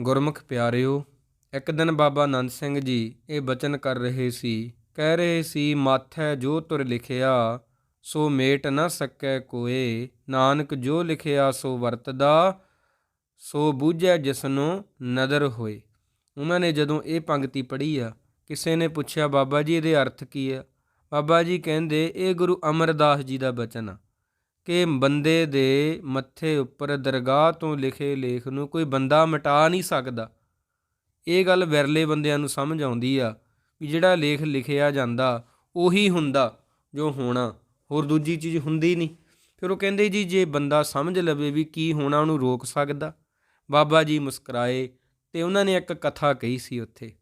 ਗੁਰਮੁਖ ਪਿਆਰਿਓ, ਇੱਕ ਦਿਨ ਬਾਬਾ ਨੰਦ ਸਿੰਘ ਜੀ ਇਹ ਬਚਨ ਕਰ ਰਹੇ ਸੀ, ਕਹਿ ਰਹੇ ਸੀ, ਮਾਥੈ ਜੋ ਤੁਰ ਲਿਖਿਆ, ਸੋ ਮੇਟ ਨਾ ਸਕੈ ਕੋਏ, ਨਾਨਕ ਜੋ ਲਿਖਿਆ ਸੋ ਵਰਤਦਾ, ਸੋ ਬੂਝੈ ਜਿਸਨੂੰ ਨਦਰ ਹੋਏ। ਉਹਨਾਂ ਨੇ ਜਦੋਂ ਇਹ ਪੰਕਤੀ ਪੜ੍ਹੀ ਆ, ਕਿਸੇ ਨੇ ਪੁੱਛਿਆ, ਬਾਬਾ ਜੀ, ਇਹਦੇ ਅਰਥ ਕੀ ਆ? ਬਾਬਾ ਜੀ ਕਹਿੰਦੇ, ਇਹ ਗੁਰੂ ਅਮਰਦਾਸ ਜੀ ਦਾ ਬਚਨ ਆ। ਕਿ ਬੰਦੇ ਦੇ ਮੱਥੇ ਉੱਪਰ ਦਰਗਾਹ ਤੋਂ ਲਿਖੇ ਲੇਖ ਨੂੰ ਕੋਈ ਬੰਦਾ ਮਿਟਾ ਨਹੀਂ ਸਕਦਾ। ਇਹ ਗੱਲ ਵਿਰਲੇ ਬੰਦਿਆਂ ਨੂੰ ਸਮਝ ਆਉਂਦੀ ਆ ਵੀ ਜਿਹੜਾ ਲੇਖ ਲਿਖਿਆ ਜਾਂਦਾ, ਉਹੀ ਹੁੰਦਾ ਜੋ ਹੋਣਾ, ਹੋਰ ਦੂਜੀ ਚੀਜ਼ ਹੁੰਦੀ ਨਹੀਂ। ਫਿਰ ਉਹ ਕਹਿੰਦੇ ਜੀ, ਜੇ ਬੰਦਾ ਸਮਝ ਲਵੇ ਵੀ ਕੀ ਹੋਣਾ, ਉਹਨੂੰ ਰੋਕ ਸਕਦਾ। ਬਾਬਾ ਜੀ ਮੁਸਕਰਾਏ ਤੇ ਉਹਨਾਂ ਨੇ ਇੱਕ ਕਥਾ ਕਹੀ ਸੀ ਉੱਥੇ।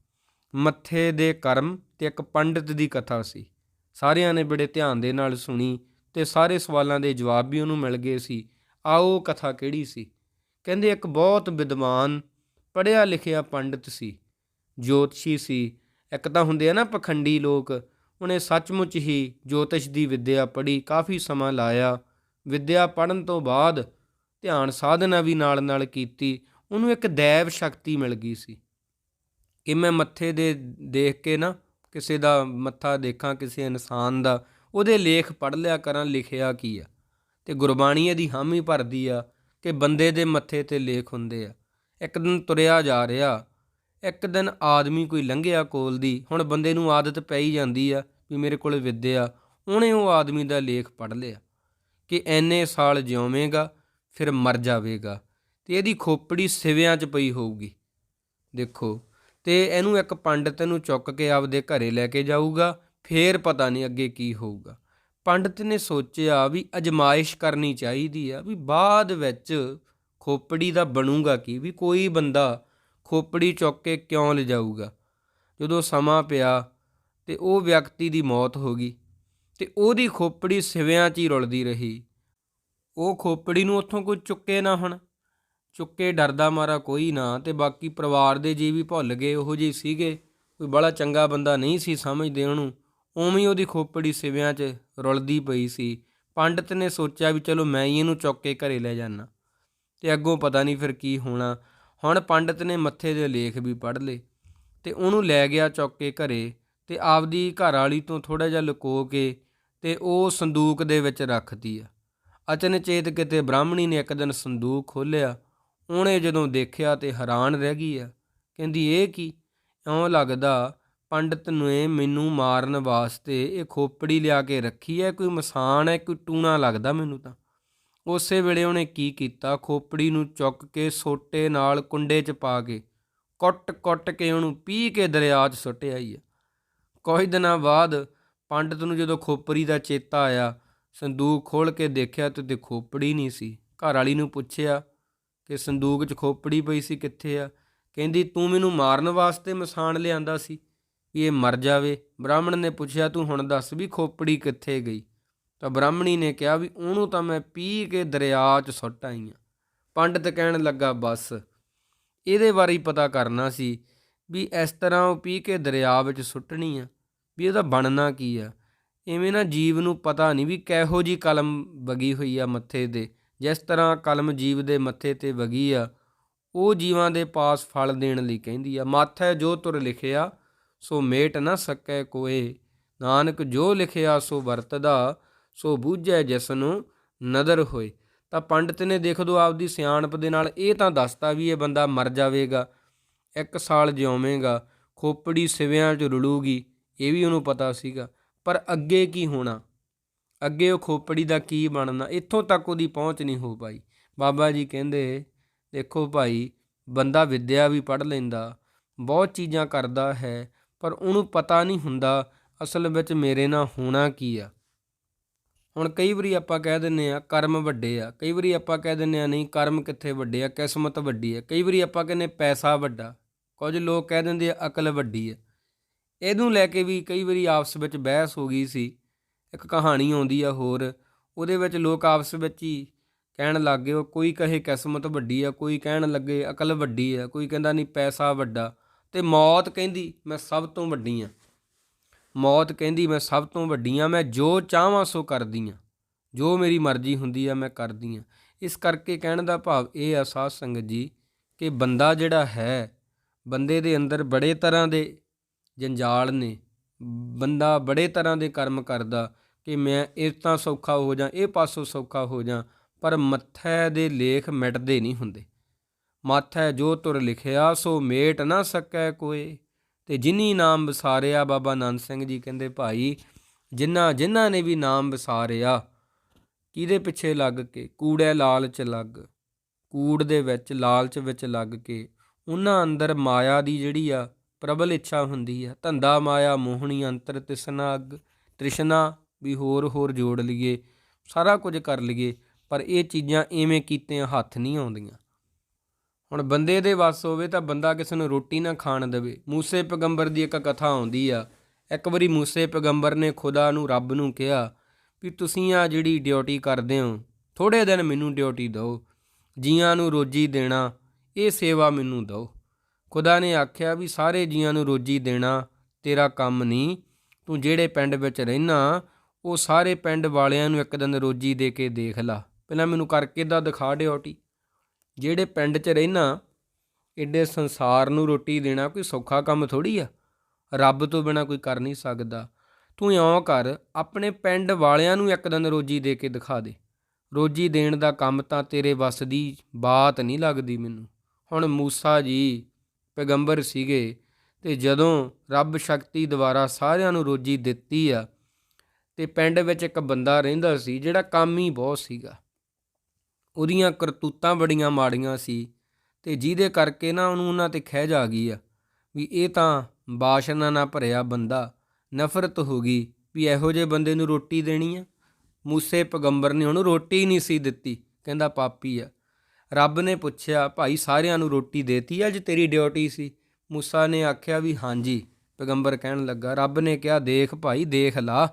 ਮੱਥੇ ਦੇ ਕਰਮ ਤੇ ਇੱਕ ਪੰਡਿਤ ਦੀ ਕਥਾ ਸੀ। ਸਾਰਿਆਂ ਨੇ ਬੜੇ ਧਿਆਨ ਦੇ ਨਾਲ ਸੁਣੀ। ਤੇ ਸਾਰੇ ਸਵਾਲਾਂ ਦੇ ਜਵਾਬ ਵੀ ਉਹਨੂੰ ਮਿਲ ਗਏ ਸੀ। ਆਓ ਕਥਾ ਕਿਹੜੀ ਸੀ? ਕਹਿੰਦੇ ਇੱਕ ਬਹੁਤ ਵਿਦਵਾਨ, ਪੜ੍ਹਿਆ ਲਿਖਿਆ ਪੰਡਿਤ ਸੀ। ਜੋਤਸ਼ੀ ਸੀ। ਇੱਕ ਤਾਂ ਹੁੰਦੇ ਆ ਨਾ ਪਖੰਡੀ ਲੋਕ, ਉਹਨੇ ਸੱਚਮੁੱਚ ਹੀ ਜੋਤਿਸ਼ ਦੀ ਵਿੱਦਿਆ ਪੜ੍ਹੀ, ਕਾਫੀ ਸਮਾਂ ਲਾਇਆ। ਵਿੱਦਿਆ ਪੜ੍ਹਨ ਤੋਂ ਬਾਅਦ ਧਿਆਨ ਸਾਧਨਾ ਵੀ ਨਾਲ ਨਾਲ ਕੀਤੀ, ਉਹਨੂੰ ਇੱਕ ਦੈਵ ਸ਼ਕਤੀ ਮਿਲ ਗਈ ਸੀ। ਕਿ ਮੈਂ ਮੱਥੇ ਦੇ ਦੇਖ ਕੇ ਨਾ, ਕਿਸੇ ਦਾ ਮੱਥਾ ਦੇਖਾਂ, ਕਿਸੇ ਇਨਸਾਨ ਦਾ ਉਹਦੇ ਲੇਖ ਪੜ੍ਹ ਲਿਆ ਕਰਾਂ, ਲਿਖਿਆ ਕੀ ਆ? ਤੇ ਗੁਰਬਾਣੀ ਇਹਦੀ ਹਾਮੀ ਭਰਦੀ ਆ ਕਿ ਬੰਦੇ ਦੇ ਮੱਥੇ ਤੇ ਲੇਖ ਹੁੰਦੇ ਆ। ਇੱਕ ਦਿਨ ਤੁਰਿਆ ਜਾ ਰਿਹਾ, ਇੱਕ ਦਿਨ ਆਦਮੀ ਕੋਈ ਲੰਘਿਆ ਕੋਲ ਦੀ, ਹੁਣ ਬੰਦੇ ਨੂੰ ਆਦਤ ਪੈ ਹੀ ਜਾਂਦੀ ਆ ਵੀ ਮੇਰੇ ਕੋਲ ਵਿੱਦਿਆ। ਉਹਨੇ ਉਹ ਆਦਮੀ ਦਾ ਲੇਖ ਪੜ੍ਹ ਲਿਆ ਕਿ ਐਨੇ ਸਾਲ ਜਿਉਵੇਂਗਾ, ਫਿਰ ਮਰ ਜਾਵੇਗਾ। ਤੇ ਇਹਦੀ ਖੋਪੜੀ ਸਿਵਿਆਂ 'ਚ ਪਈ ਹੋਊਗੀ। ਦੇਖੋ, ਤੇ ਇਹਨੂੰ ਇੱਕ ਪੰਡਤ ਨੂੰ ਚੁੱਕ ਕੇ ਆਪਦੇ ਘਰੇ ਲੈ ਕੇ ਜਾਊਗਾ ਫੇਰ ਪਤਾ ਨਹੀਂ ਅੱਗੇ ਕੀ ਹੋਊਗਾ। ਪੰਡਤ ਨੇ ਸੋਚਿਆ ਵੀ ਅਜਮਾਇਸ਼ ਕਰਨੀ ਚਾਹੀਦੀ ਆ ਵੀ ਬਾਅਦ ਵਿੱਚ ਖੋਪੜੀ ਦਾ ਬਣੂਗਾ ਕੀ, ਵੀ ਕੋਈ ਬੰਦਾ ਖੋਪੜੀ ਚੁੱਕ ਕੇ ਕਿਉਂ ਲਿਜਾਊਗਾ। ਜਦੋਂ ਸਮਾਂ ਪਿਆ ਤੇ ਉਹ ਵਿਅਕਤੀ ਦੀ ਮੌਤ ਹੋ ਗਈ ਤੇ ਉਹਦੀ ਖੋਪੜੀ ਸਿਵਿਆਂ 'ਚ ਹੀ ਰੁਲਦੀ ਰਹੀ। ਉਹ ਖੋਪੜੀ ਨੂੰ ਉੱਥੋਂ ਕੋਈ ਚੁੱਕੇ ਨਾ ਹੁਣ। ਚੁੱਕੇ ਡਰਦਾ ਮਾਰਾ ਕੋਈ ਨਾ ਤੇ ਬਾਕੀ ਪਰਿਵਾਰ ਦੇ ਜੀ ਵੀ ਭੁੱਲ ਗਏ, ਉਹੋ ਜਿਹੇ ਸੀਗੇ। ਕੋਈ ਬੜਾ ਚੰਗਾ ਬੰਦਾ ਨਹੀਂ ਸੀ ਸਮਝਦੇ ਉਹਨੂੰ। ਉਵੇਂ ਉਹਦੀ ਖੋਪੜੀ ਸਿਵਿਆਂ 'ਚ ਰੁਲਦੀ ਪਈ ਸੀ। ਪੰਡਤ ਨੇ ਸੋਚਿਆ ਵੀ ਚਲੋ ਮੈਂ ਹੀ ਇਹਨੂੰ ਚੁੱਕ ਕੇ ਘਰੇ ਲੈ ਜਾਣਾ ਤੇ ਅੱਗੋਂ ਪਤਾ ਨਹੀਂ ਫਿਰ ਕੀ ਹੋਣਾ। ਹੁਣ ਪੰਡਤ ਨੇ ਮੱਥੇ ਦੇ ਲੇਖ ਵੀ ਪੜ੍ਹ ਲਏ ਤੇ ਉਹਨੂੰ ਲੈ ਗਿਆ ਚੁੱਕ ਕੇ ਘਰੇ ਤੇ ਆਪਦੀ ਘਰ ਵਾਲੀ ਤੋਂ ਥੋੜਾ ਜਿਹਾ ਲੁਕੋ ਕੇ ਤੇ ਉਹ ਸੰਦੂਕ ਦੇ ਵਿੱਚ ਰੱਖਦੀ ਆ। ਅਚਨਚੇਤ ਕਿਤੇ ਬ੍ਰਾਹਮਣੀ ਨੇ ਇੱਕ ਦਿਨ ਸੰਦੂਕ ਖੋਲ੍ਹਿਆ। ਉਹਨੇ ਜਦੋਂ ਦੇਖਿਆ ਤੇ ਹੈਰਾਨ ਰਹਿ ਗਈ ਆ। ਕਹਿੰਦੀ, ਇਹ ਕੀ? ਇਉਂ ਲੱਗਦਾ ਪੰਡਤ ਨੇ ਮੈਨੂੰ ਮਾਰਨ ਵਾਸਤੇ ਇਹ ਖੋਪੜੀ ਲਿਆ ਕੇ ਰੱਖੀ ਹੈ, ਕੋਈ ਮਸਾਨ ਹੈ, ਕੋਈ ਟੂਣਾ ਲੱਗਦਾ ਮੈਨੂੰ ਤਾਂ। ਉਸੇ ਵੇਲੇ ਉਹਨੇ ਕੀ ਕੀਤਾ? ਖੋਪੜੀ ਨੂੰ ਚੁੱਕ ਕੇ ਸੋਟੇ ਨਾਲ ਕੁੰਡੇ 'ਚ ਪਾ ਕੇ ਕੁੱਟ-ਕੁੱਟ ਕੇ ਉਹਨੂੰ ਪੀ ਕੇ ਦਰਿਆ 'ਚ ਸੁੱਟਿਆ ਹੀ ਆ। ਕੁਝ ਦਿਨਾਂ ਬਾਅਦ ਪੰਡਤ ਨੂੰ ਜਦੋਂ ਖੋਪੜੀ ਦਾ ਚੇਤਾ ਆਇਆ, ਸੰਦੂਕ ਖੋਲ ਕੇ ਦੇਖਿਆ ਤੇ ਤੇ ਖੋਪੜੀ ਨਹੀਂ ਸੀ। ਘਰ ਵਾਲੀ ਨੂੰ ਪੁੱਛਿਆ ਕਿ ਸੰਦੂਕ 'ਚ ਖੋਪੜੀ ਪਈ ਸੀ ਕਿੱਥੇ ਆ? ਕਹਿੰਦੀ, ਤੂੰ ਮੈਨੂੰ ਮਾਰਨ ਵਾਸਤੇ ਮਸਾਨ ਲਿਆਂਦਾ ਸੀ। ਇਹ ਮਰ ਜਾਵੇ। ਬ੍ਰਾਹਮਣ ਨੇ ਪੁੱਛਿਆ, ਤੂੰ ਹੁਣ ਦੱਸ ਵੀ ਖੋਪੜੀ ਕਿੱਥੇ ਗਈ? ਤਾਂ ਬ੍ਰਾਹਮਣੀ ਨੇ ਕਿਹਾ ਵੀ ਉਹਨੂੰ ਤਾਂ ਮੈਂ ਪੀ ਕੇ ਦਰਿਆ 'ਚ ਸੁੱਟ ਆਈ ਆ। ਪੰਡਤ ਕਹਿਣ ਲੱਗਾ, ਬਸ, ਇਹਦੇ ਬਾਰੇ ਹੀ ਪਤਾ ਕਰਨਾ ਸੀ ਵੀ ਇਸ ਤਰ੍ਹਾਂ ਉਹ ਪੀ ਕੇ ਦਰਿਆ ਵਿੱਚ ਸੁੱਟਣੀ ਆ, ਵੀ ਇਹਦਾ ਬਣਨਾ ਕੀ ਆ। ਐਵੇਂ ਨਾ ਜੀਵ ਨੂੰ ਪਤਾ ਨਹੀਂ ਵੀ ਕਿਹੋ ਜੀ ਕਲਮ ਵਗੀ ਹੋਈ ਆ ਮੱਥੇ ਤੇ। ਜਿਸ ਤਰ੍ਹਾਂ ਕਲਮ ਜੀਵ ਦੇ ਮੱਥੇ ਤੇ ਵਗੀ ਆ, ਉਹ ਜੀਵਾਂ ਦੇ ਪਾਸ ਫਲ ਦੇਣ ਲਈ ਕਹਿੰਦੀ ਆ। ਮਾਥਾ ਜੋ ਤੁਰ ਲਿਖਿਆ ਸੋ ਮੇਟ ਨਾ ਸਕੈ ਕੋਏ। ਨਾਨਕ ਜੋ ਲਿਖਿਆ ਸੋ ਵਰਤਦਾ, ਸੋ ਬੂਝੈ ਜਿਸ ਨੂੰ ਨਦਰ ਹੋਏ। ਤਾਂ ਪੰਡਤ ਨੇ ਦੇਖ ਦੋ ਆਪਦੀ ਸਿਆਣਪ ਦੇ ਨਾਲ, ਇਹ ਤਾਂ ਦੱਸਤਾ ਵੀ ਇਹ ਬੰਦਾ ਮਰ ਜਾਵੇਗਾ, ਇੱਕ ਸਾਲ ਜਿਉਵੇਂਗਾ, ਖੋਪੜੀ ਸਿਵਿਆਂ 'ਚ ਰੁਲੂਗੀ, ਇਹ ਵੀ ਉਹਨੂੰ ਪਤਾ ਸੀਗਾ। ਪਰ ਅੱਗੇ ਕੀ ਹੋਣਾ? ਅੱਗੇ ਉਹ ਖੋਪੜੀ ਦਾ ਕੀ ਬਣਨਾ? ਇੱਥੋਂ ਤੱਕ ਉਹਦੀ ਪਹੁੰਚ ਨਹੀਂ ਹੋ ਪਾਈ। ਬਾਬਾ ਜੀ ਕਹਿੰਦੇ, ਦੇਖੋ ਭਾਈ, ਬੰਦਾ ਵਿੱਦਿਆ ਵੀ ਪੜ੍ਹ ਲੈਂਦਾ, ਬਹੁਤ ਚੀਜ਼ਾਂ ਕਰਦਾ ਹੈ ਪਰ ਉਹਨੂੰ ਪਤਾ ਨਹੀਂ ਹੁੰਦਾ ਅਸਲ ਵਿੱਚ ਮੇਰੇ ਨਾਲ ਹੋਣਾ ਕੀ ਆ। ਹੁਣ ਕਈ ਵਾਰੀ ਆਪਾਂ ਕਹਿ ਦਿੰਨੇ ਆ ਕਰਮ ਵੱਡੇ ਆ, ਕਈ ਵਾਰੀ ਆਪਾਂ ਕਹਿ ਦਿੰਨੇ ਆ ਨਹੀਂ ਕਰਮ ਕਿੱਥੇ ਵੱਡੇ ਆ, ਕਿਸਮਤ ਵੱਡੀ ਆ, ਕਈ ਵਾਰੀ ਆਪਾਂ ਕਹਿੰਨੇ ਪੈਸਾ ਵੱਡਾ, ਕੁਝ ਲੋਕ ਕਹਿ ਦਿੰਦੇ ਆ ਅਕਲ ਵੱਡੀ ਆ। ਇਹਨੂੰ ਲੈ ਕੇ ਵੀ ਕਈ ਵਾਰੀ ਆਪਸ ਵਿੱਚ ਬਹਿਸ ਹੋ ਗਈ ਸੀ, ਇੱਕ ਕਹਾਣੀ ਆਉਂਦੀ ਆ ਹੋਰ, ਉਹਦੇ ਵਿੱਚ ਲੋਕ ਆਪਸ ਵਿੱਚ ਹੀ ਕਹਿਣ ਲੱਗ ਗਏ, ਉਹ ਕੋਈ ਕਹੇ ਕਿਸਮਤ ਵੱਡੀ ਆ, ਕੋਈ ਕਹਿਣ ਲੱਗੇ ਅਕਲ ਵੱਡੀ ਆ, ਕੋਈ ਕਹਿੰਦਾ ਨਹੀਂ ਪੈਸਾ ਵੱਡਾ ਤੇ ਮੌਤ ਕਹਿੰਦੀ, ਮੈਂ ਸਭ ਤੋਂ ਵੱਡੀ ਆ। ਮੌਤ ਕਹਿੰਦੀ, ਮੈਂ ਸਭ ਤੋਂ ਵੱਡੀ ਆ, ਮੈਂ ਜੋ ਚਾਹਾਂ ਸੋ ਕਰਦੀ ਆ। ਜੋ ਮੇਰੀ ਮਰਜ਼ੀ ਹੁੰਦੀ ਆ, ਮੈਂ ਕਰਦੀ ਆ। ਇਸ ਕਰਕੇ ਕਹਿਣ ਦਾ ਭਾਵ ਇਹ ਆ ਸਾਧ ਸੰਗਤ ਜੀ, ਕਿ ਬੰਦਾ ਜਿਹੜਾ ਹੈ, ਬੰਦੇ ਦੇ ਅੰਦਰ ਬੜੇ ਤਰ੍ਹਾਂ ਦੇ ਜੰਜਾਲ ਨੇ। ਬੰਦਾ ਬੜੇ ਤਰ੍ਹਾਂ ਦੇ ਕਰਮ ਕਰਦਾ ਕਿ ਮੈਂ ਇਸ ਤਾਂ ਸੌਖਾ ਹੋ ਜਾ, ਇਹ ਪਾਸੋਂ ਸੌਖਾ ਹੋ ਜਾ, ਪਰ ਮੱਥੇ ਦੇ ਲੇਖ ਮਿਟਦੇ ਨਹੀਂ ਹੁੰਦੇ। ਮਾਥੈ ਜੋ ਤੁਰ ਲਿਖਿਆ, ਸੋ ਮੇਟ ਨਾ ਸਕੈ ਕੋਏ। ਤੇ ਜਿਨੀ ਨਾਮ ਵਿਸਾਰਿਆ, ਬਾਬਾ ਨੰਦ ਸਿੰਘ ਜੀ ਕਹਿੰਦੇ, ਭਾਈ ਜਿਨ੍ਹਾਂ ਜਿਨ੍ਹਾਂ ਨੇ ਵੀ ਨਾਮ ਵਿਸਾਰਿਆ, ਕਿਹਦੇ ਪਿੱਛੇ ਲੱਗ ਕੇ? ਕੂੜੇ ਲਾਲਚ ਲੱਗ, ਕੂੜ ਦੇ ਵਿੱਚ, ਲਾਲਚ ਵਿੱਚ ਲੱਗ ਕੇ। ਉਹਨਾਂ ਅੰਦਰ ਮਾਇਆ ਦੀ ਜਿਹੜੀ ਆ, ਪ੍ਰਬਲ ਇੱਛਾ ਹੁੰਦੀ ਆ। ਧੰਦਾ, ਮਾਇਆ, ਮੋਹਣੀ, ਅੰਤਰ, ਤਿਸਨਾ, ਅਗ, ਤ੍ਰਿਸ਼ਨਾ, ਵੀ ਹੋਰ ਹੋਰ ਜੋੜ ਲਈਏ, ਸਾਰਾ ਕੁਝ ਕਰ ਲਈਏ, ਪਰ ਇਹ ਚੀਜ਼ਾਂ ਐਵੇਂ ਕੀਤਿਆਂ ਹੱਥ ਨਹੀਂ ਆਉਂਦੀਆਂ। ਹੁਣ ਬੰਦੇ ਦੇ ਵੱਸ ਹੋਵੇ ਤਾਂ ਬੰਦਾ ਕਿਸੇ ਨੂੰ ਰੋਟੀ ਨਾ ਖਾਣ ਦੇਵੇ। ਮੂਸੇ ਪੈਗੰਬਰ ਦੀ ਇੱਕ ਕਥਾ ਆਉਂਦੀ ਆ। ਇੱਕ ਵਾਰੀ ਮੂਸੇ ਪੈਗੰਬਰ ਨੇ ਖੁਦਾ ਨੂੰ, ਰੱਬ ਨੂੰ ਕਿਹਾ ਵੀ ਤੁਸੀਂ ਆ ਜਿਹੜੀ ਡਿਊਟੀ ਕਰਦੇ ਹੋ ਥੋੜੇ ਦਿਨ ਮੈਨੂੰ ਡਿਊਟੀ ਦਿਓ, ਜੀਆਂ ਨੂੰ ਰੋਜੀ ਦੇਣਾ, ਇਹ ਸੇਵਾ ਮੈਨੂੰ ਦਿਓ। ਖੁਦਾ ਨੇ ਆਖਿਆ ਵੀ ਸਾਰੇ ਜੀਆਂ ਨੂੰ ਰੋਜੀ ਦੇਣਾ ਤੇਰਾ ਕੰਮ ਨਹੀਂ, ਤੂੰ ਜਿਹੜੇ ਪਿੰਡ ਵਿੱਚ ਰਹਿਣਾ ਉਹ ਸਾਰੇ ਪਿੰਡ ਵਾਲਿਆਂ ਨੂੰ ਇੱਕ ਦਿਨ ਰੋਜੀ ਦੇ ਕੇ ਦੇਖ ਲਾ। ਪਹਿਲਾਂ ਮੈਨੂੰ ਕਰਕੇ ਦਾ ਦਿਖਾ ਡਿਊਟੀ ਜਿਹੜੇ ਪਿੰਡ 'ਚ ਰਹਿਣਾ ਏਡੇ ਸੰਸਾਰ ਨੂੰ ਰੋਟੀ ਦੇਣਾ ਕੋਈ ਸੌਖਾ ਕੰਮ ਥੋੜੀ ਆ। ਰੱਬ ਤੋਂ ਬਿਨਾ ਕੋਈ ਕਰ ਨਹੀਂ ਸਕਦਾ। ਤੂੰ ਇਉਂ ਕਰ, ਆਪਣੇ ਪਿੰਡ ਵਾਲਿਆਂ ਨੂੰ ਇੱਕ ਦਿਨ ਰੋਜੀ ਦੇ ਕੇ ਦਿਖਾ ਦੇ। ਰੋਜੀ ਦੇਣ ਦਾ ਕੰਮ ਤਾਂ ਤੇਰੇ ਵੱਸ ਦੀ ਬਾਤ ਨਹੀਂ ਲੱਗਦੀ ਮੈਨੂੰ। ਹੁਣ ਮੂਸਾ ਜੀ ਪੈਗੰਬਰ ਸੀਗੇ ਤੇ ਜਦੋਂ ਰੱਬ ਸ਼ਕਤੀ ਦੁਆਰਾ ਸਾਰਿਆਂ ਨੂੰ ਰੋਜੀ ਦਿੱਤੀ ਆ, ਤੇ ਪਿੰਡ ਵਿੱਚ ਇੱਕ ਬੰਦਾ ਰਹਿੰਦਾ ਸੀ ਜਿਹੜਾ ਕੰਮ ਹੀ ਬਹੁਤ ਸੀਗਾ। ਉਹਦੀਆਂ ਕਰਤੂਤਾਂ ਬੜੀਆਂ ਮਾੜੀਆਂ ਸੀ ਤੇ ਜਿਹਦੇ ਕਰਕੇ ਨਾ ਉਹਨੂੰ ਉਹਨਾਂ ਤੇ ਖਹਿਜ ਆ ਗਈ ਆ ਵੀ ਇਹ ਤਾਂ ਬਾਸ਼ਨਾ ਨਾਲ ਭਰਿਆ ਬੰਦਾ ਨਫ਼ਰਤ ਹੋ ਗਈ ਵੀ ਇਹੋ ਜਿਹੇ ਬੰਦੇ ਨੂੰ ਰੋਟੀ ਦੇਣੀ ਆ। ਮੂਸੇ ਪੈਗੰਬਰ ਨੇ ਉਹਨੂੰ ਰੋਟੀ ਨਹੀਂ ਸੀ ਦਿੱਤੀ, ਕਹਿੰਦਾ ਪਾਪੀ ਆ। ਰੱਬ ਨੇ ਪੁੱਛਿਆ, ਭਾਈ ਸਾਰਿਆਂ ਨੂੰ ਰੋਟੀ ਦੇਤੀ ਅੱਜ ਤੇਰੀ ਡਿਊਟੀ ਸੀ? ਮੂਸਾ ਨੇ ਆਖਿਆ ਵੀ, ਹਾਂਜੀ। ਪੈਗੰਬਰ ਕਹਿਣ ਲੱਗਾ, ਰੱਬ ਨੇ ਕਿਹਾ, ਦੇਖ ਭਾਈ, ਦੇਖ ਲਾ।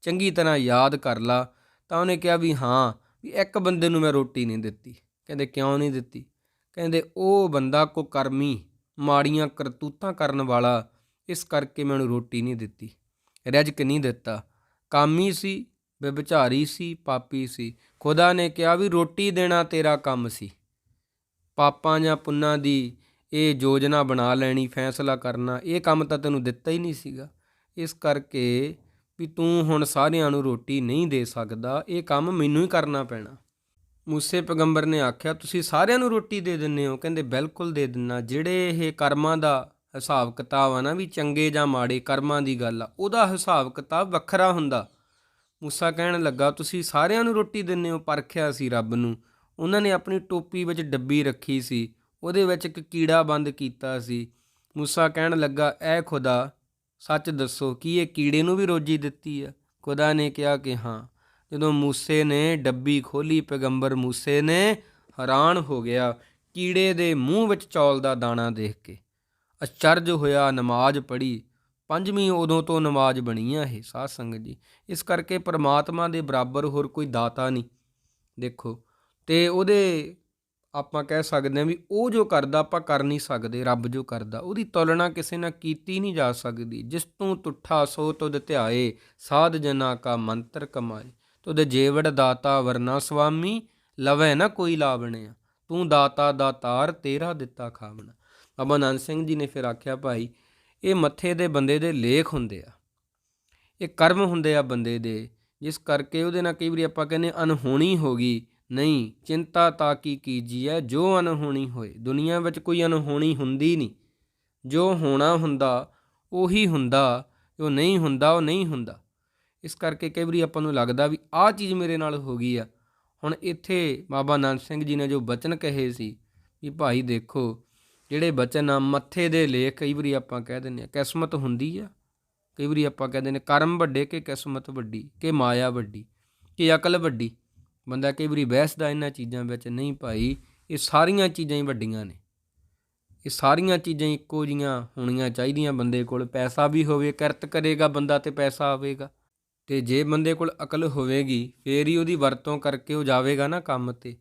ਚੰਗੀ ਤਰ੍ਹਾਂ ਯਾਦ ਕਰ ਲਾ। ਤਾਂ ਉਹਨੇ ਕਿਹਾ ਵੀ, ਹਾਂ। ਵੀ ਇੱਕ ਬੰਦੇ ਨੂੰ ਮੈਂ ਰੋਟੀ ਨਹੀਂ ਦਿੱਤੀ, ਕਹਿੰਦੇ ਕਿਉਂ ਨਹੀਂ ਦਿੱਤੀ? ਕਹਿੰਦੇ ਉਹ ਬੰਦਾ ਕੋ ਕਰਮੀ ਮਾੜੀਆਂ ਕਰਤੂਤਾਂ ਕਰਨ ਵਾਲਾ, ਇਸ ਕਰਕੇ ਮੈਨੂੰ ਰੋਟੀ ਨਹੀਂ ਦਿੱਤੀ। ਰਜਕ ਨਹੀਂ ਦਿੱਤਾ। ਕਾਮੀ ਸੀ, ਵਿਭਚਾਰੀ ਸੀ, ਪਾਪੀ ਸੀ। ਖੁਦਾ ਨੇ ਕਿਹਾ ਵੀ ਰੋਟੀ ਦੇਣਾ ਤੇਰਾ ਕੰਮ ਸੀ। ਪਾਪਾਂ ਜਾਂ ਪੁੰਨਾਂ ਦੀ ਇਹ ਯੋਜਨਾ ਬਣਾ ਲੈਣੀ, ਫੈਸਲਾ ਕਰਨਾ, ਇਹ ਕੰਮ ਤਾਂ ਤੈਨੂੰ ਦਿੱਤਾ ਹੀ ਨਹੀਂ ਸੀਗਾ। ਇਸ ਕਰਕੇ ਵੀ ਤੂੰ ਹੁਣ ਸਾਰਿਆਂ ਨੂੰ ਰੋਟੀ ਨਹੀਂ ਦੇ ਸਕਦਾ, ਇਹ ਕੰਮ ਮੈਨੂੰ ਹੀ ਕਰਨਾ ਪੈਣਾ। ਮੂਸੇ ਪੈਗੰਬਰ ਨੇ ਆਖਿਆ, ਤੁਸੀਂ ਸਾਰਿਆਂ ਨੂੰ ਰੋਟੀ ਦੇ ਦਿੰਦੇ ਹੋ? ਕਹਿੰਦੇ, ਬਿਲਕੁਲ ਦੇ ਦਿੰਨਾ ਜਿਹੜੇ ਇਹ ਕਰਮਾਂ ਦਾ ਹਿਸਾਬ ਕਿਤਾਬ ਆ ਨਾ ਵੀ ਚੰਗੇ ਜਾਂ ਮਾੜੇ ਕਰਮਾਂ ਦੀ ਗੱਲ ਆ, ਉਹਦਾ ਹਿਸਾਬ ਕਿਤਾਬ ਵੱਖਰਾ ਹੁੰਦਾ। ਮੂਸਾ ਕਹਿਣ ਲੱਗਾ, ਤੁਸੀਂ ਸਾਰਿਆਂ ਨੂੰ ਰੋਟੀ ਦਿੰਦੇ ਹੋ, ਪਰਖਿਆ ਸੀ ਰੱਬ ਨੂੰ। ਉਹਨਾਂ ਨੇ ਆਪਣੀ ਟੋਪੀ ਵਿੱਚ ਡੱਬੀ ਰੱਖੀ ਸੀ, ਉਹਦੇ ਵਿੱਚ ਇੱਕ ਕੀੜਾ ਬੰਦ ਕੀਤਾ ਸੀ। ਮੂਸਾ ਕਹਿਣ ਲੱਗਾ, ਐ ਖੁਦਾ ਸੱਚ ਦੱਸੋ, ਕੀ ਇਹ ਕੀੜੇ ਨੂੰ ਵੀ ਰੋਜੀ ਦਿੱਤੀ ਆ? ਖੁਦਾ ਨੇ ਕਿਹਾ ਕਿ ਹਾਂ। ਜਦੋਂ ਮੂਸੇ ਨੇ ਡੱਬੀ ਖੋਲੀ ਪੈਗੰਬਰ ਮੂਸੇ ਨੇ ਹੈਰਾਨ ਹੋ ਗਿਆ, ਕੀੜੇ ਦੇ ਮੂੰਹ ਵਿੱਚ ਚੌਲ ਦਾ ਦਾਣਾ ਦੇਖ ਕੇ। ਅਚਰਜ ਹੋਇਆ, ਨਮਾਜ਼ ਪੜ੍ਹੀ। ਪੰਜਵੀਂ ਉਦੋਂ ਤੋਂ ਨਮਾਜ਼ ਬਣੀ ਆ ਇਹ ਸਾਧ ਸੰਗਤ ਜੀ। ਇਸ ਕਰਕੇ ਪ੍ਰਮਾਤਮਾ ਦੇ ਬਰਾਬਰ ਹੋਰ ਕੋਈ ਦਾਤਾ ਨਹੀਂ। ਦੇਖੋ, ਤੇ ਉਹਦੇ ਆਪਾਂ ਕਹਿ ਸਕਦੇ ਹਾਂ ਵੀ ਉਹ ਜੋ ਕਰਦਾ, ਆਪਾਂ ਕਰ ਨਹੀਂ ਸਕਦੇ, ਰੱਬ ਜੋ ਕਰਦਾ। ਉਹਦੀ ਤੁਲਨਾ ਕਿਸੇ ਨਾਲ ਕੀਤੀ ਨਹੀਂ ਜਾ ਸਕਦੀ। ਜਿਸ ਤੂੰ ਤੁਠਾ ਸੋ ਤੁਧ ਧਿਆਏ, ਸਾਧ ਜਨਾ ਕਾ ਮੰਤਰ ਕਮਾਏ। ਤੁਧ ਜੇਵੜ ਦਾਤਾ ਵਰਨਾ ਸੁਆਮੀ ਲਵੈ ਨਾ ਕੋਈ ਲਾਵਣਿਆ। ਤੂੰ ਦਾਤਾ ਦਾਤਾਰ ਤੇਰਾ ਦਿੱਤਾ ਖਾਵਣਾ। ਬਾਬਾ ਨੰਦ ਸਿੰਘ ਜੀ ਨੇ ਫਿਰ ਆਖਿਆ, ਭਾਈ, ਇਹ ਮੱਥੇ ਦੇ ਬੰਦੇ ਦੇ ਲੇਖ ਹੁੰਦੇ ਆ। ਇਹ ਕਰਮ ਹੁੰਦੇ ਆ ਬੰਦੇ ਦੇ। ਜਿਸ ਕਰਕੇ ਉਹਦੇ ਨਾਲ ਕਈ ਵਾਰੀ ਆਪਾਂ ਕਹਿੰਦੇ ਅਨਹੋਣੀ ਹੋ ਗਈ। ਨਹੀਂ, ਚਿੰਤਾ ਤਾਂ ਕੀ ਕੀਜੀਐ? ਜੋ ਅਨਹੋਣੀ ਹੋਏ, ਦੁਨੀਆ ਵਿੱਚ ਕੋਈ ਅਨਹੋਣੀ ਹੁੰਦੀ ਨਹੀਂ। ਜੋ ਹੋਣਾ ਹੁੰਦਾ, ਉਹੀ ਹੁੰਦਾ, ਜੋ ਨਹੀਂ ਹੁੰਦਾ, ਉਹ ਨਹੀਂ ਹੁੰਦਾ। ਇਸ ਕਰਕੇ ਕਈ ਵਾਰੀ ਆਪਾਂ ਨੂੰ ਲੱਗਦਾ ਵੀ ਆਹ ਚੀਜ਼ ਮੇਰੇ ਨਾਲ ਹੋ ਗਈ ਆ। ਹੁਣ ਇੱਥੇ ਬਾਬਾ ਨਾਨਕ ਸਿੰਘ ਜੀ ਨੇ ਜੋ ਬਚਨ ਕਹੇ ਸੀ, ਵੀ ਭਾਈ ਦੇਖੋ, ਜਿਹੜੇ ਬਚਨ ਆ, ਮੱਥੇ ਦੇ ਲੇਖ ਕਈ ਵਾਰੀ ਆਪਾਂ ਕਹਿ ਦਿੰਦੇ ਆ ਕਿਸਮਤ ਹੁੰਦੀ ਆ। ਕਈ ਵਾਰੀ ਆਪਾਂ ਕਹਿੰਦੇ ਨੇ ਕਰਮ ਵੱਡੇ ਕਿ ਕਿਸਮਤ ਵੱਡੀ, ਕਿ ਮਾਇਆ ਵੱਡੀ, ਕਿ ਅਕਲ ਵੱਡੀ। ਬੰਦਾ ਕਈ ਵਾਰੀ ਬਹਿਸਦਾ ਇਹਨਾਂ ਚੀਜ਼ਾਂ ਵਿੱਚ, ਨਹੀਂ ਭਾਈ, ਇਹ ਸਾਰੀਆਂ ਚੀਜ਼ਾਂ ਹੀ ਵੱਡੀਆਂ ਨੇ। ਇਹ ਸਾਰੀਆਂ ਚੀਜ਼ਾਂ ਇੱਕੋ ਜੀਆਂ ਹੋਣੀਆਂ ਚਾਹੀਦੀਆਂ ਬੰਦੇ ਕੋਲ। ਪੈਸਾ ਵੀ ਹੋਵੇ, ਕਿਰਤ ਕਰੇਗਾ ਬੰਦਾ ਤੇ ਪੈਸਾ ਆਵੇਗਾ। ਤੇ ਜੇ ਬੰਦੇ ਕੋਲ ਅਕਲ ਹੋਵੇਗੀ, ਫੇਰ ਹੀ ਉਹਦੀ ਵਰਤੋਂ ਕਰਕੇ ਉਹ ਜਾਵੇਗਾ ਨਾ ਕੰਮ ਤੇ।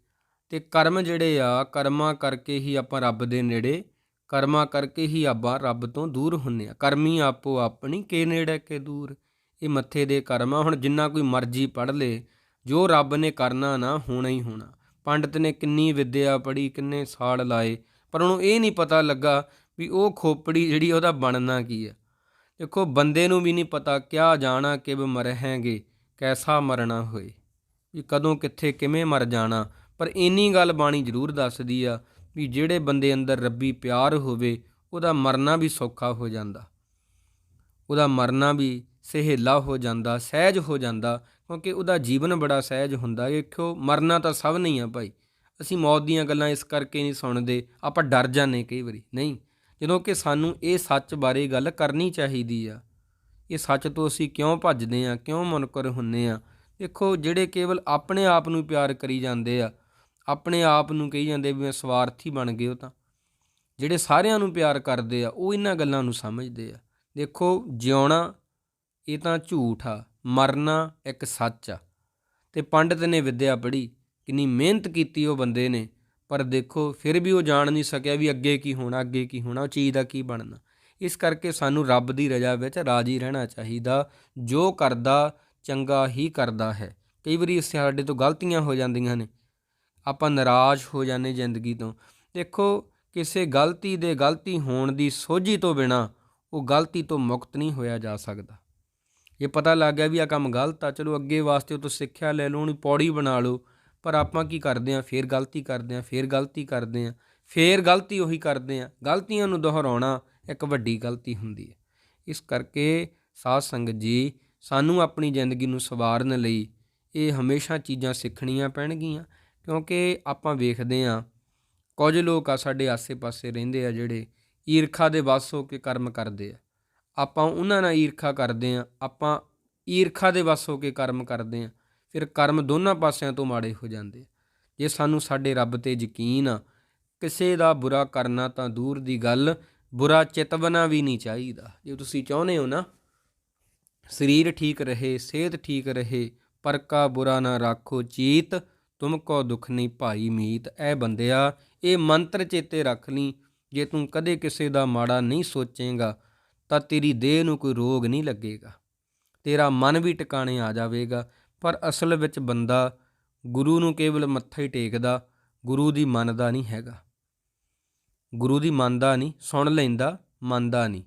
ਤੇ ਕਰਮ ਜਿਹੜੇ ਆ, ਕਰਮਾਂ ਕਰਕੇ ਹੀ ਆਪਾਂ ਰੱਬ ਦੇ ਨੇੜੇ, ਕਰਮਾਂ ਕਰਕੇ ਹੀ ਆਪਾਂ ਰੱਬ ਤੋਂ ਦੂਰ ਹੁੰਨੇ ਆ। ਕਰਮੀ ਆਪੋ ਆਪਣੀ, ਕੇ ਨੇੜੇ ਕੇ ਦੂਰ। ਇਹ ਮੱਥੇ ਦੇ ਕਰਮ ਆ। ਹੁਣ ਜਿੰਨਾ ਕੋਈ ਮਰਜ਼ੀ ਪੜ ਲੇ ਜੋ ਰੱਬ ਨੇ ਕਰਨਾ ਨਾ, ਹੋਣਾ ਹੀ ਹੋਣਾ। ਪੰਡਤ ਨੇ ਕਿੰਨੀ ਵਿੱਦਿਆ ਪੜ੍ਹੀ, ਕਿੰਨੇ ਸਾਲ ਲਾਏ, ਪਰ ਉਹਨੂੰ ਇਹ ਨਹੀਂ ਪਤਾ ਲੱਗਾ ਵੀ ਉਹ ਖੋਪੜੀ ਜਿਹੜੀ ਉਹਦਾ ਬਣਨਾ ਕੀ ਆ। ਦੇਖੋ, ਬੰਦੇ ਨੂੰ ਵੀ ਨਹੀਂ ਪਤਾ ਕਿਆ ਜਾਣਾ ਕਿਬ ਮਰਹਾਂਗੇ ਕੈਸਾ ਮਰਨਾ ਹੋਏ। ਵੀ ਕਦੋਂ, ਕਿੱਥੇ, ਕਿਵੇਂ ਮਰ ਜਾਣਾ। ਪਰ ਇੰਨੀ ਗੱਲ ਬਾਣੀ ਜ਼ਰੂਰ ਦੱਸਦੀ ਆ ਵੀ ਜਿਹੜੇ ਬੰਦੇ ਅੰਦਰ ਰੱਬੀ ਪਿਆਰ ਹੋਵੇ, ਉਹਦਾ ਮਰਨਾ ਵੀ ਸੌਖਾ ਹੋ ਜਾਂਦਾ। ਉਹਦਾ ਮਰਨਾ ਵੀ ਸਹੇਲਾ ਹੋ ਜਾਂਦਾ, ਸਹਿਜ ਹੋ ਜਾਂਦਾ, ਕਿਉਂਕਿ ਉਹਦਾ ਜੀਵਨ ਬੜਾ ਸਹਿਜ ਹੁੰਦਾ। ਵੇਖੋ ਮਰਨਾ ਤਾਂ ਸਭ ਨਹੀਂ ਆ ਭਾਈ। ਅਸੀਂ ਮੌਤ ਦੀਆਂ ਗੱਲਾਂ ਇਸ ਕਰਕੇ ਨਹੀਂ ਸੁਣਦੇ, ਆਪਾਂ ਡਰ ਜਾਂਦੇ ਕਈ ਵਾਰੀ। ਨਹੀਂ, ਜਦੋਂ ਕਿ ਸਾਨੂੰ ਇਹ ਸੱਚ ਬਾਰੇ ਗੱਲ ਕਰਨੀ ਚਾਹੀਦੀ ਆ। ਇਹ ਸੱਚ ਤੋਂ ਅਸੀਂ ਕਿਉਂ ਭੱਜਦੇ ਆ, ਕਿਉਂ ਮੁਨਕਰ ਹੁੰਨੇ ਆ? ਦੇਖੋ, ਜਿਹੜੇ ਕੇਵਲ ਆਪਣੇ ਆਪ ਨੂੰ ਪਿਆਰ ਕਰੀ ਜਾਂਦੇ ਆ, ਆਪਣੇ ਆਪ ਨੂੰ ਕਹੀ ਜਾਂਦੇ ਵੀ ਮੈਂ ਸਵਾਰਥੀ ਬਣ ਗਏ ਉਹ ਤਾਂ। ਜਿਹੜੇ ਸਾਰਿਆਂ ਨੂੰ ਪਿਆਰ ਕਰਦੇ ਆ, ਉਹ ਇਹਨਾਂ ਗੱਲਾਂ ਨੂੰ ਸਮਝਦੇ ਆ। ਦੇਖੋ, ਜਿਉਣਾ ਇਹ ਤਾਂ ਝੂਠ ਆ, ਮਰਨਾ ਇੱਕ ਸੱਚ ਆ। ਤੇ ਪੰਡਤ ਨੇ ਵਿੱਦਿਆ ਪੜ੍ਹੀ, ਕਿੰਨੀ ਮਿਹਨਤ ਕੀਤੀ ਉਹ ਬੰਦੇ ਨੇ, ਪਰ ਦੇਖੋ ਫਿਰ ਵੀ ਉਹ ਜਾਣ ਨਹੀਂ ਸਕਿਆ ਵੀ ਅੱਗੇ ਕੀ ਹੋਣਾ, ਅੱਗੇ ਕੀ ਹੋਣਾ, ਉਹ ਚੀਜ਼ ਦਾ ਕੀ ਬਣਨਾ। ਇਸ ਕਰਕੇ ਸਾਨੂੰ ਰੱਬ ਦੀ ਰਜ਼ਾ ਵਿੱਚ ਰਾਜੀ ਰਹਿਣਾ ਚਾਹੀਦਾ, ਜੋ ਕਰਦਾ, ਚੰਗਾ ਹੀ ਕਰਦਾ ਹੈ। ਕਈ ਵਾਰੀ ਸਾਡੇ ਤੋਂ ਗਲਤੀਆਂ ਹੋ ਜਾਂਦੀਆਂ ਨੇ। ਆਪਾਂ ਨਾਰਾਜ਼ ਹੋ ਜਾਂਦੇ ਜ਼ਿੰਦਗੀ ਤੋਂ। ਦੇਖੋ, ਕਿਸੇ ਗਲਤੀ ਦੇ ਗਲਤੀ ਹੋਣ ਦੀ ਸੋਝੀ ਤੋਂ ਬਿਨਾ ਉਹ ਗਲਤੀ ਤੋਂ ਮੁਕਤ ਨਹੀਂ ਹੋਇਆ ਜਾ ਸਕਦਾ। ਇਹ ਪਤਾ ਲੱਗ ਗਿਆ ਵੀ ਆ ਕੰਮ ਗਲਤ ਆ। ਚਲੋ ਅੱਗੇ ਵਾਸਤੇ ਉਹ ਤੋਂ ਸਿੱਖਿਆ ਲੈ ਲਓ, ਉਹਨੂੰ ਪੌੜੀ ਬਣਾ ਲਓ। ਪਰ ਆਪਾਂ ਕੀ ਕਰਦੇ ਆ? ਫੇਰ ਗਲਤੀ ਕਰਦੇ ਆ, ਫੇਰ ਗਲਤੀ ਕਰਦੇ ਆ, ਫੇਰ ਗਲਤੀ ਉਹੀ ਕਰਦੇ ਆ। ਗਲਤੀਆਂ ਨੂੰ ਦੁਹਰਾਉਣਾ ਇੱਕ ਵੱਡੀ ਗਲਤੀ ਹੁੰਦੀ ਹੈ। ਇਸ ਕਰਕੇ ਸਾਧ ਸੰਗਤ ਜੀ, ਸਾਨੂੰ ਆਪਣੀ ਜ਼ਿੰਦਗੀ ਨੂੰ ਸਵਾਰਨ ਲਈ ਇਹ ਹਮੇਸ਼ਾ ਚੀਜ਼ਾਂ ਸਿੱਖਣੀਆਂ ਪੈਣਗੀਆਂ। ਕਿਉਂਕਿ ਆਪਾਂ ਵੇਖਦੇ ਆ, ਕੁਝ ਲੋਕ ਆ ਸਾਡੇ ਆਸੇ-ਪਾਸੇ ਰਹਿੰਦੇ ਆ ਜਿਹੜੇ ਈਰਖਾ ਦੇ ਵਸ ਹੋ ਕੇ ਕਰਮ ਕਰਦੇ ਆ। ਆਪਾਂ ਉਹਨਾਂ ਨਾਲ ਈਰਖਾ ਕਰਦੇ ਆ ਆਪਾਂ ਈਰਖਾ ਦੇ ਵਸ ਹੋ ਕੇ ਕਰਮ ਕਰਦੇ ਆ ਫਿਰ ਕਰਮ ਦੋਨਾਂ ਪਾਸਿਆਂ ਤੋਂ ਮਾੜੇ ਹੋ ਜਾਂਦੇ ਜੇ ਸਾਨੂੰ ਸਾਡੇ ਰੱਬ ਤੇ ਯਕੀਨ ਆ, ਕਿਸੇ ਦਾ ਬੁਰਾ ਕਰਨਾ ਤਾਂ ਦੂਰ ਦੀ ਗੱਲ, ਬੁਰਾ ਚਿਤਵਨਾ ਵੀ ਨਹੀਂ ਚਾਹੀਦਾ। ਜੇ ਤੁਸੀਂ ਚਾਹੁੰਦੇ ਹੋ ਨਾ, ਸਰੀਰ ਠੀਕ ਰਹੇ, ਸਿਹਤ ਠੀਕ ਰਹੇ ਪਰ ਕਾ ਬੁਰਾ ਨਾ ਰੱਖੋ, ਚੀਤ, ਤੁਮ ਕੋ ਦੁਖ ਨਹੀਂ ਭਾਈ ਮੀਤ ਐ ਬੰਦਿਆ, ਇਹ ਮੰਤਰ ਚੇਤੇ ਰੱਖ ਲਈ ਜੇ ਤੂੰ ਕਦੇ ਕਿਸੇ ਦਾ ਮਾੜਾ ਨਹੀਂ ਸੋਚੇਗਾ ਤਾਂ ਤੇਰੀ ਦੇਹ ਨੂੰ ਕੋਈ ਰੋਗ ਨਹੀਂ ਲੱਗੇਗਾ। ਤੇਰਾ ਮਨ ਵੀ ਟਿਕਾਣੇ ਆ ਜਾਵੇਗਾ, ਪਰ ਅਸਲ ਵਿੱਚ ਬੰਦਾ ਗੁਰੂ ਨੂੰ ਕੇਵਲ ਮੱਥਾ ਹੀ ਟੇਕਦਾ, ਗੁਰੂ ਦੀ ਮੰਨਦਾ ਨਹੀਂ ਹੈਗਾ। ਗੁਰੂ ਦੀ ਮੰਨਦਾ ਨਹੀਂ, ਸੁਣ ਲੈਂਦਾ, ਮੰਨਦਾ ਨਹੀਂ।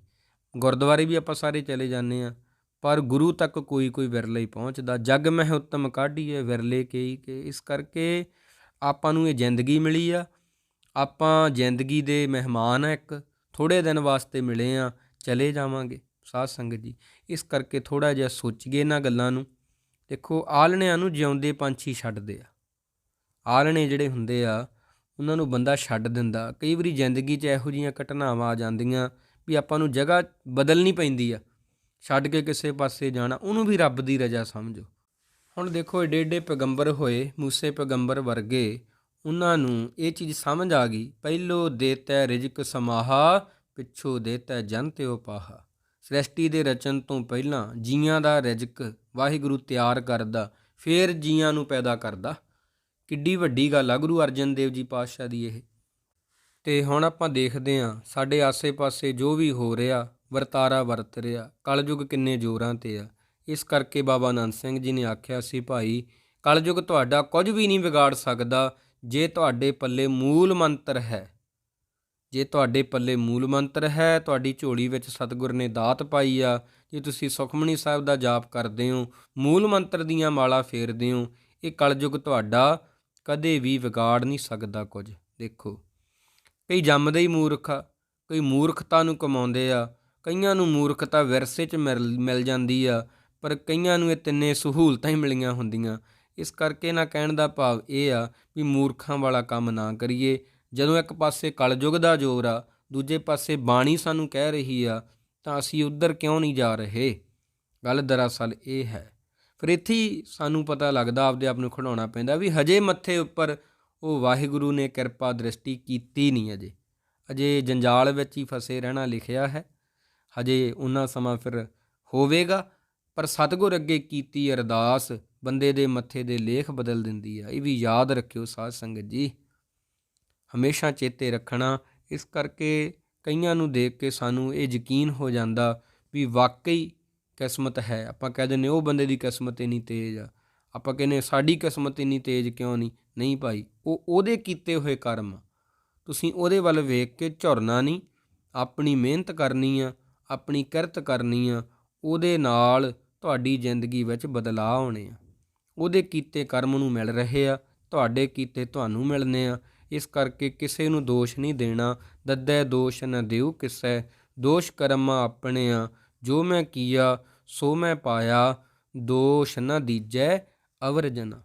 ਗੁਰਦੁਆਰੇ ਵੀ ਆਪਾਂ ਸਾਰੇ ਚਲੇ ਜਾਂਦੇ ਆ ਪਰ ਗੁਰੂ ਤੱਕ ਕੋਈ ਕੋਈ ਵਿਰਲੇ ਹੀ ਪਹੁੰਚਦਾ। ਜਗ ਮਹਿ ਉੱਤਮ ਕਾਢੀਏ ਵਿਰਲੇ ਕੇਈ ਕੇ। ਇਸ ਕਰਕੇ ਆਪਾਂ ਨੂੰ ਇਹ ਜ਼ਿੰਦਗੀ ਮਿਲੀ ਆ। ਆਪਾਂ ਜ਼ਿੰਦਗੀ ਦੇ ਮਹਿਮਾਨ ਆ ਇੱਕ ਥੋੜੇ ਦਿਨ ਵਾਸਤੇ ਮਿਲੇ ਆ ਚਲੇ ਜਾਵਾਂਗੇ। ਸਾਧ ਸੰਗਤ ਜੀ, ਇਸ ਕਰਕੇ ਥੋੜਾ ਜਿਹਾ ਸੋਚੀਏ ਇਹਨਾਂ ਗੱਲਾਂ ਨੂੰ। ਦੇਖੋ ਆਲਣਿਆਂ ਨੂੰ ਜਿਉਂਦੇ ਪੰਛੀ ਛੱਡਦੇ ਆ। ਆਲਣੇ ਜਿਹੜੇ ਹੁੰਦੇ ਆ, ਉਹਨਾਂ ਨੂੰ ਬੰਦਾ ਛੱਡ ਦਿੰਦਾ। ਕਈ ਵਾਰੀ ਜ਼ਿੰਦਗੀ 'ਚ ਇਹੋ ਜੀਆਂ ਘਟਨਾਵਾਂ ਆ ਜਾਂਦੀਆਂ ਵੀ ਆਪਾਂ ਨੂੰ ਜਗ੍ਹਾ ਬਦਲਣੀ ਪੈਂਦੀ ਆ। ਛੱਡ ਕੇ ਕਿਸੇ ਪਾਸੇ ਜਾਣਾ, ਉਹਨੂੰ ਵੀ ਰੱਬ ਦੀ ਰਜ਼ਾ ਸਮਝੋ। ਹੁਣ ਦੇਖੋ ਏਡੇ ਏਡੇ ਪੈਗੰਬਰ ਹੋਏ, ਮੂਸੇ ਪੈਗੰਬਰ ਵਰਗੇ, ਉਹਨਾਂ ਨੂੰ ਇਹ ਚੀਜ਼ ਸਮਝ ਆ ਗਈ। ਪਹਿਲੋ ਦੇਤੈ ਰਿਜਕ ਸਮਾਹਾ ਪਿੱਛੋਂ ਦੇਤੈ ਜਨ ਤੇ ਉਪਾਹਾ ਸ੍ਰਿਸ਼ਟੀ ਦੇ ਰਚਨ ਤੋਂ ਪਹਿਲਾਂ ਜੀਆਂ ਦਾ ਰਿਜਕ ਵਾਹਿਗੁਰੂ ਤਿਆਰ ਕਰਦਾ, ਫੇਰ ਜੀਆਂ ਨੂੰ ਪੈਦਾ ਕਰਦਾ। ਕਿੱਡੀ ਵੱਡੀ ਗੱਲ ਆ ਗੁਰੂ ਅਰਜਨ ਦੇਵ ਜੀ ਪਾਤਸ਼ਾਹ ਦੀ ਇਹ। ਤੇ ਹੁਣ ਆਪਾਂ ਦੇਖਦੇ ਆਂ ਸਾਡੇ ਆਸੇ-ਪਾਸੇ ਜੋ ਵੀ ਹੋ ਰਿਹਾ, ਵਰਤਾਰਾ ਵਰਤ ਰਿਹਾ, ਕਲਯੁਗ ਕਿੰਨੇ ਜ਼ੋਰਾਂ ਤੇ ਆ। ਇਸ ਕਰਕੇ ਬਾਬਾ ਅਨੰਦ ਸਿੰਘ ਜੀ ਨੇ ਆਖਿਆ ਸੀ, ਭਾਈ, ਕਲਯੁਗ ਤੁਹਾਡਾ ਕੁਝ ਵੀ ਨਹੀਂ ਵਿਗਾੜ ਸਕਦਾ, ਜੇ ਤੁਹਾਡੇ ਪੱਲੇ ਮੂਲ ਮੰਤਰ ਹੈ। ਜੇ ਤੁਹਾਡੇ ਪੱਲੇ ਮੂਲ ਮੰਤਰ ਹੈ, ਤੁਹਾਡੀ ਝੋਲੀ ਵਿੱਚ ਸਤਿਗੁਰ ਨੇ ਦਾਤ ਪਾਈ ਆ, ਜੇ ਤੁਸੀਂ ਸੁਖਮਣੀ ਸਾਹਿਬ ਦਾ ਜਾਪ ਕਰਦੇ ਹੋ, ਮੂਲ ਮੰਤਰ ਦੀਆਂ ਮਾਲਾ ਫੇਰਦੇ ਹੋ, ਇਹ ਕਲਯੁਗ ਤੁਹਾਡਾ ਕਦੇ ਵੀ ਵਿਗਾੜ ਨਹੀਂ ਸਕਦਾ ਕੁਝ। ਦੇਖੋ, ਕਈ ਜੰਮਦੇ ਹੀ ਮੂਰਖ ਆ, ਕਈ ਮੂਰਖਤਾ ਨੂੰ ਕਮਾਉਂਦੇ ਆ, ਕਈਆਂ ਨੂੰ ਮੂਰਖਤਾ ਵਿਰਸੇ 'ਚ ਮਿਲ ਮਿਲ ਜਾਂਦੀ ਆ, ਪਰ ਕਈਆਂ ਨੂੰ ਇਹ ਤਿੰਨੇ ਸਹੂਲਤਾਂ ਹੀ ਮਿਲੀਆਂ ਹੁੰਦੀਆਂ। ਇਸ ਕਰਕੇ ਨਾ ਕਹਿਣ ਦਾ ਭਾਵ ਇਹ ਆ ਵੀ ਮੂਰਖਾਂ ਵਾਲਾ ਕੰਮ ਨਾ ਕਰੀਏ ਜਦੋਂ ਇੱਕ ਪਾਸੇ ਕਲਯੁਗ ਦਾ ਜ਼ੋਰ ਆ, ਦੂਜੇ ਪਾਸੇ ਬਾਣੀ ਸਾਨੂੰ ਕਹਿ ਰਹੀ ਆ, ਤਾਂ ਅਸੀਂ ਉੱਧਰ ਕਿਉਂ ਨਹੀਂ ਜਾ ਰਹੇ? ਗੱਲ ਦਰਅਸਲ ਇਹ ਹੈ। ਫਿਰ ਇੱਥੇ ਹੀ ਸਾਨੂੰ ਪਤਾ ਲੱਗਦਾ, ਆਪਦੇ ਆਪ ਨੂੰ ਖੜਾਉਣਾ ਪੈਂਦਾ ਵੀ ਹਜੇ ਮੱਥੇ ਉੱਪਰ ਉਹ ਵਾਹਿਗੁਰੂ ਨੇ ਕਿਰਪਾ ਦ੍ਰਿਸ਼ਟੀ ਕੀਤੀ ਨਹੀਂ ਅਜੇ। ਅਜੇ ਜੰਜਾਲ ਵਿੱਚ ਹੀ ਫਸੇ ਰਹਿਣਾ ਲਿਖਿਆ ਹੈ। ਹਜੇ ਉਹਨਾਂ ਸਮਾਂ ਫਿਰ ਹੋਵੇਗਾ, ਪਰ ਸਤਿਗੁਰ ਅੱਗੇ ਕੀਤੀ ਅਰਦਾਸ, ਬੰਦੇ ਦੇ ਮੱਥੇ ਦੇ ਲੇਖ ਬਦਲ ਦਿੰਦੀ ਆ। ਇਹ ਵੀ ਯਾਦ ਰੱਖਿਓ ਸਾਧ ਸੰਗਤ ਜੀ। ਹਮੇਸ਼ਾ ਚੇਤੇ ਰੱਖਣਾ। ਇਸ ਕਰਕੇ ਕਈਆਂ ਨੂੰ ਦੇਖ ਕੇ ਸਾਨੂੰ ਇਹ ਯਕੀਨ ਹੋ ਜਾਂਦਾ ਵੀ ਵਾਕਈ ਕਿਸਮਤ ਹੈ। ਆਪਾਂ ਕਹਿ ਦਿੰਦੇ ਉਹ ਬੰਦੇ ਦੀ ਕਿਸਮਤ ਇੰਨੀ ਤੇਜ਼ ਆ। ਆਪਾਂ ਕਹਿੰਦੇ ਸਾਡੀ ਕਿਸਮਤ ਇੰਨੀ ਤੇਜ਼ ਕਿਉਂ ਨਹੀਂ? ਨਹੀਂ ਭਾਈ, ਉਹ ਉਹਦੇ ਕੀਤੇ ਹੋਏ ਕਰਮ ਆ। ਤੁਸੀਂ ਉਹਦੇ ਵੱਲ ਵੇਖ ਕੇ ਝੁਰਨਾ ਨਹੀਂ। ਆਪਣੀ ਮਿਹਨਤ ਕਰਨੀ ਆ, ਆਪਣੀ ਕਿਰਤ ਕਰਨੀ ਆ, ਉਹਦੇ ਨਾਲ ਤੁਹਾਡੀ ਜ਼ਿੰਦਗੀ ਵਿੱਚ ਬਦਲਾਅ ਆਉਣੇ ਆ। ਉਹਦੇ ਕੀਤੇ ਕਰਮ ਨੂੰ ਮਿਲ ਰਹੇ ਆ, ਤੁਹਾਡੇ ਕੀਤੇ ਤੁਹਾਨੂੰ ਮਿਲਨੇ ਆ। ਇਸ ਕਰਕੇ ਕਿਸੇ ਨੂੰ ਦੋਸ਼ ਨਹੀਂ ਦੇਣਾ। ਦੱਦੈ ਦੋਸ਼ ਨ ਦਿਉ ਕਿਸੈ। ਦੋਸ਼ ਕਰਮ ਆਪਣੇ ਆ ਜੋ ਮੈਂ ਕੀਆ, ਸੋ ਮੈਂ ਪਾਇਆ। ਦੋਸ਼ ਨ ਦੀਜੈ ਅਵਰ ਜਨਾ।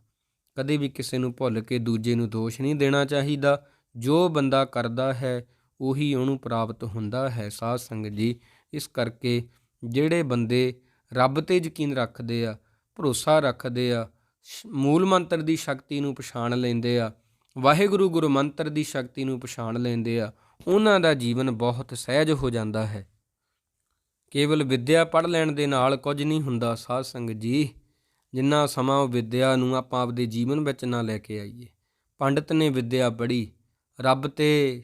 ਕਦੇ ਵੀ ਕਿਸੇ ਨੂੰ ਭੁੱਲ ਕੇ ਦੂਜੇ ਨੂੰ ਦੋਸ਼ ਨਹੀਂ ਦੇਣਾ ਚਾਹੀਦਾ। ਜੋ ਬੰਦਾ ਕਰਦਾ ਹੈ, ਉਹੀ ਉਹਨੂੰ ਪ੍ਰਾਪਤ ਹੁੰਦਾ ਹੈ ਸਾਧ ਸੰਗਤ ਜੀ। ਇਸ ਕਰਕੇ ਜਿਹੜੇ ਬੰਦੇ ਰੱਬ ਤੇ ਯਕੀਨ ਰੱਖਦੇ ਆ, ਭਰੋਸਾ ਰੱਖਦੇ ਆ, ਸ਼- ਮੂਲ ਮੰਤਰ ਦੀ ਸ਼ਕਤੀ ਨੂੰ ਪਛਾਣ ਲੈਂਦੇ ਆ ਵਾਹਿਗੁਰੂ ਗੁਰੂ ਮੰਤਰ ਦੀ ਸ਼ਕਤੀ ਨੂੰ ਪਛਾਣ ਲੈਂਦੇ ਆ, ਉਹਨਾਂ ਦਾ ਜੀਵਨ ਬਹੁਤ ਸਹਿਜ ਹੋ ਜਾਂਦਾ ਹੈ। ਕੇਵਲ ਵਿੱਦਿਆ ਪੜ੍ਹ ਲੈਣ ਦੇ ਨਾਲ ਕੁਝ ਨਹੀਂ ਹੁੰਦਾ, ਸਾਧ ਸੰਗਤ ਜੀ, ਜਿੰਨਾ ਸਮਾਂ ਉਹ ਵਿੱਦਿਆ ਨੂੰ ਆਪਾਂ ਆਪਦੇ ਜੀਵਨ ਵਿੱਚ ਨਾ ਲੈ ਕੇ ਆਈਏ। ਪੰਡਤ ਨੇ ਵਿੱਦਿਆ ਪੜ੍ਹੀ, ਰੱਬ ਤੇ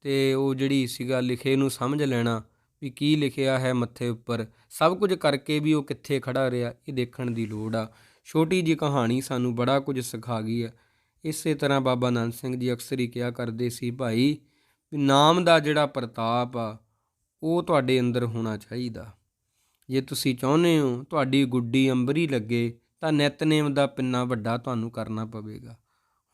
ਤੇ ਉਹ ਜਿਹੜੀ ਸੀਗਾ ਲਿਖੇ ਨੂੰ ਸਮਝ ਲੈਣਾ ਵੀ ਕੀ ਲਿਖਿਆ ਹੈ ਮੱਥੇ ਉੱਪਰ, ਸਭ ਕੁਝ ਕਰਕੇ ਵੀ ਉਹ ਕਿੱਥੇ ਖੜਾ ਰਿਹਾ, ਇਹ ਦੇਖਣ ਦੀ ਲੋੜ ਆ। ਛੋਟੀ ਜੀ ਕਹਾਣੀ ਸਾਨੂੰ ਬੜਾ ਕੁਝ ਸਿਖਾ ਗਈ ਹੈ। ਇਸੇ ਤਰ੍ਹਾਂ ਬਾਬਾ ਆਨੰਦ ਸਿੰਘ ਜੀ ਅਕਸਰ ਹੀ ਕਿਹਾ ਕਰਦੇ ਸੀ, ਭਾਈ, ਵੀ ਨਾਮ ਦਾ ਜਿਹੜਾ ਪ੍ਰਤਾਪ ਆ, ਉਹ ਤੁਹਾਡੇ ਅੰਦਰ ਹੋਣਾ ਚਾਹੀਦਾ। ਜੇ ਤੁਸੀਂ ਚਾਹੁੰਦੇ ਹੋ ਤੁਹਾਡੀ ਗੁੱਡੀ ਅੰਬਰੀ ਲੱਗੇ, ਤਾਂ ਨਿਤਨੇਮ ਦਾ ਪਿੰਨਾ ਵੱਡਾ ਤੁਹਾਨੂੰ ਕਰਨਾ ਪਵੇਗਾ।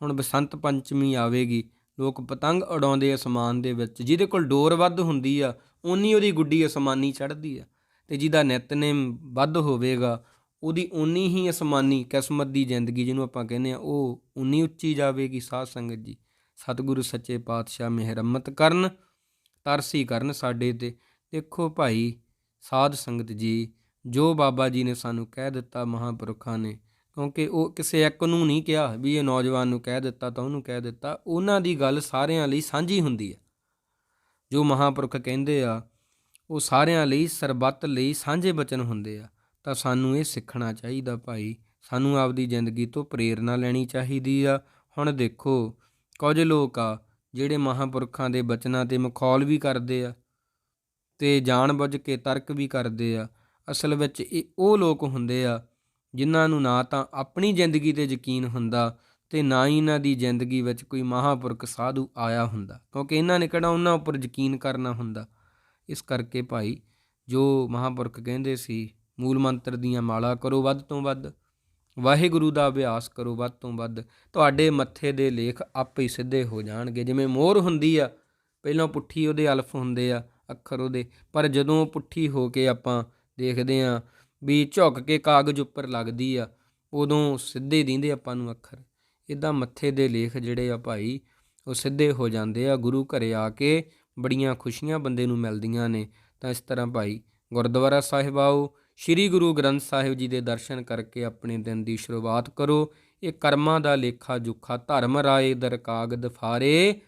ਹੁਣ ਬਸੰਤ ਪੰਚਮੀ ਆਵੇਗੀ, ਲੋਕ ਪਤੰਗ ਉਡਾਉਂਦੇ ਅਸਮਾਨ ਦੇ ਵਿੱਚ, ਜਿਹਦੇ ਕੋਲ ਡੋਰ ਵੱਧ ਹੁੰਦੀ ਆ, ਓਨੀ ਉਹਦੀ ਗੁੱਡੀ ਅਸਮਾਨੀ ਚੜ੍ਹਦੀ ਆ। ਤੇ ਜਿਹਦਾ ਨਿਤਨੇਮ ਵੱਧ ਹੋਵੇਗਾ ਉਹਦੀ ਉਨੀ ਹੀ ਅਸਮਾਨੀ ਕਿਸਮਤ ਦੀ ਜ਼ਿੰਦਗੀ ਜਿਹਨੂੰ ਆਪਾਂ ਕਹਿੰਦੇ ਆ ਉਹ ਉਨੀ ਉੱਚੀ ਜਾਵੇਗੀ ਸਾਧ ਸੰਗਤ ਜੀ। ਸਤਿਗੁਰੂ ਸੱਚੇ ਪਾਤਸ਼ਾਹ ਮਿਹਰਮਤ ਕਰਨ, ਤਰਸੀ ਕਰਨ ਸਾਡੇ ਤੇ। ਦੇਖੋ ਭਾਈ, ਸਾਧ ਸੰਗਤ ਜੀ, ਜੋ ਬਾਬਾ ਜੀ ਨੇ ਸਾਨੂੰ ਕਹਿ ਦਿੱਤਾ ਮਹਾਂਪੁਰਖਾਂ ਨੇ, ਕਿਉਂਕਿ ਉਹ ਕਿਸੇ ਇੱਕ ਨੂੰ ਨਹੀਂ ਕਿਹਾ ਵੀ ਇਹ ਨੌਜਵਾਨ ਨੂੰ ਕਹਿ ਦਿੱਤਾ ਤਾਂ ਉਹਨੂੰ ਕਹਿ ਦਿੱਤਾ, ਉਹਨਾਂ ਦੀ ਗੱਲ ਸਾਰਿਆਂ ਲਈ ਸਾਂਝੀ ਹੁੰਦੀ ਹੈ। ਜੋ ਮਹਾਂਪੁਰਖ ਕਹਿੰਦੇ ਆ, ਉਹ ਸਾਰਿਆਂ ਲਈ ਸਰਬੱਤ ਲਈ ਸਾਂਝੇ ਬਚਨ ਹੁੰਦੇ ਆ। ਤਾਂ ਸਾਨੂੰ ਇਹ ਸਿੱਖਣਾ ਚਾਹੀਦਾ ਭਾਈ। ਸਾਨੂੰ ਆਪਦੀ ਜ਼ਿੰਦਗੀ ਤੋਂ ਪ੍ਰੇਰਣਾ ਲੈਣੀ ਚਾਹੀਦੀ ਆ। ਹੁਣ ਦੇਖੋ, ਕੁਝ ਲੋਕ ਆ ਜਿਹੜੇ ਮਹਾਂਪੁਰਖਾਂ ਦੇ ਬਚਨਾਂ ਤੇ ਮਖੌਲ ਵੀ ਕਰਦੇ ਆ ਤੇ ਜਾਣਬੁੱਝ ਕੇ ਤਰਕ ਵੀ ਕਰਦੇ ਆ। ਅਸਲ ਵਿੱਚ ਇਹ ਉਹ ਲੋਕ ਹੁੰਦੇ ਆ ਜਿਨ੍ਹਾਂ ਨੂੰ ਨਾ ਤਾਂ ਆਪਣੀ ਜ਼ਿੰਦਗੀ ਤੇ ਯਕੀਨ ਹੁੰਦਾ ਤੇ ਨਾ ਹੀ ਇਹਨਾਂ ਦੀ ਜ਼ਿੰਦਗੀ ਵਿੱਚ ਕੋਈ ਮਹਾਂਪੁਰਖ ਸਾਧੂ ਆਇਆ ਹੁੰਦਾ, ਕਿਉਂਕਿ ਇਹਨਾਂ ਨੇ ਕਿਹੜਾ ਉਹਨਾਂ ਉੱਪਰ ਯਕੀਨ ਕਰਨਾ ਹੁੰਦਾ। ਇਸ ਕਰਕੇ ਭਾਈ ਜੋ ਮਹਾਂਪੁਰਖ ਕਹਿੰਦੇ ਸੀ ਮੂਲ ਮੰਤਰ ਦੀਆਂ ਮਾਲਾ ਕਰੋ ਵੱਧ ਤੋਂ ਵੱਧ, ਵਾਹਿਗੁਰੂ ਦਾ ਅਭਿਆਸ ਕਰੋ ਵੱਧ ਤੋਂ ਵੱਧ। ਤੁਹਾਡੇ ਮੱਥੇ ਦੇ ਲੇਖ ਆਪੇ ਹੀ ਸਿੱਧੇ ਹੋ ਜਾਣਗੇ। ਜਿਵੇਂ ਮੋਹਰ ਹੁੰਦੀ ਆ, ਪਹਿਲਾਂ ਪੁੱਠੀ ਉਹਦੇ ਅਲਫ ਹੁੰਦੇ ਆ, ਅੱਖਰ ਉਹਦੇ। ਪਰ ਜਦੋਂ ਪੁੱਠੀ ਹੋ ਕੇ ਆਪਾਂ ਦੇਖਦੇ ਆ ਵੀ ਝੁੱਕ ਕੇ ਕਾਗਜ਼ ਉੱਪਰ ਲੱਗਦੀ ਆ, ਉਦੋਂ ਸਿੱਧੇ ਦਿੰਦੇ ਆਪਾਂ ਨੂੰ ਅੱਖਰ। ਇਦਾਂ ਮੱਥੇ ਦੇ ਲੇਖ ਜਿਹੜੇ ਆ ਭਾਈ, ਉਹ ਸਿੱਧੇ ਹੋ ਜਾਂਦੇ ਆ। ਗੁਰੂ ਘਰੇ ਆ ਕੇ ਬੜੀਆਂ ਖੁਸ਼ੀਆਂ ਬੰਦੇ ਨੂੰ ਮਿਲਦੀਆਂ ਨੇ। ਤਾਂ ਇਸ ਤਰ੍ਹਾਂ ਭਾਈ ਗੁਰਦੁਆਰਾ ਸਾਹਿਬ ਆਓ ਸ੍ਰੀ ਗੁਰੂ ਗ੍ਰੰਥ ਸਾਹਿਬ ਜੀ ਦੇ ਦਰਸ਼ਨ ਕਰਕੇ ਆਪਣੇ ਦਿਨ ਦੀ ਸ਼ੁਰੂਆਤ ਕਰੋ। ਇਹ ਕਰਮਾਂ ਦਾ ਲੇਖਾ ਜੁਖਾ ਧਰਮ ਰਾਏ ਦਰ ਕਾਗਦ ਫਾਰੇ,